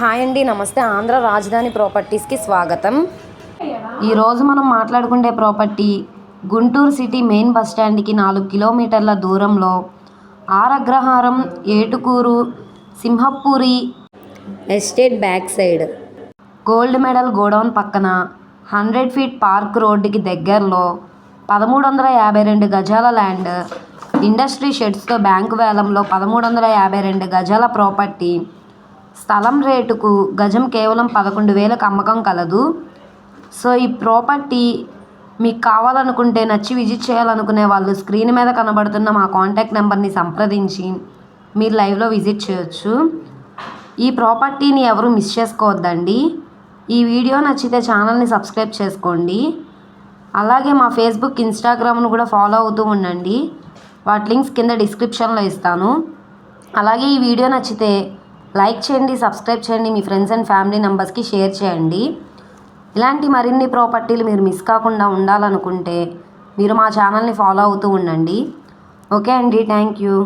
Hi అండి నమస్తే. ఆంధ్ర రాజధాని ప్రాపర్టీస్కి స్వాగతం. ఈరోజు మనం మాట్లాడుకునే property Guntur city main bus స్టాండ్కి నాలుగు కిలోమీటర్ల దూరంలో Aragraharam Etukuru Simhapuri estate back side. Gold medal godown పక్కన హండ్రెడ్ ఫీట్ పార్క్ రోడ్డుకి దగ్గరలో పదమూడు వందల యాభై రెండు గజాల ల్యాండ్. ఇండస్ట్రీ షెడ్స్తో బ్యాంకు వేలంలో పదమూడు వందల యాభై రెండు గజాల ప్రాపర్టీ. స్థలం రేటుకు గజం కేవలం పదకొండు వేలకు అమ్మకం కలదు. సో ఈ ప్రాపర్టీ మీకు కావాలనుకుంటే నచ్చి విజిట్ చేయాలనుకునే వాళ్ళు స్క్రీన్ మీద కనబడుతున్న మా కాంటాక్ట్ నెంబర్ని సంప్రదించి మీరు లైవ్లో విజిట్ చేయొచ్చు. ఈ ప్రాపర్టీని ఎవరు మిస్ చేసుకోవద్దండి. ఈ వీడియో నచ్చితే ఛానల్ని సబ్స్క్రైబ్ చేసుకోండి. అలాగే మా ఫేస్బుక్ ఇన్స్టాగ్రామ్ను కూడా ఫాలో అవుతూ ఉండండి. వాటి లింక్స్ కింద డిస్క్రిప్షన్లో ఇస్తాను. అలాగే ఈ వీడియో నచ్చితే లైక్ చేయండి సబ్స్క్రైబ్ చేయండి మీ ఫ్రెండ్స్ అండ్ ఫ్యామిలీ మెంబర్స్కి షేర్ చేయండి. ఇలాంటి మరిన్ని ప్రాపర్టీలు మీరు మిస్ కాకుండా ఉండాలనుకుంటే మీరు మా ఛానల్ని ఫాలో అవుతూ ఉండండి. ఓకే అండి థ్యాంక్ యూ.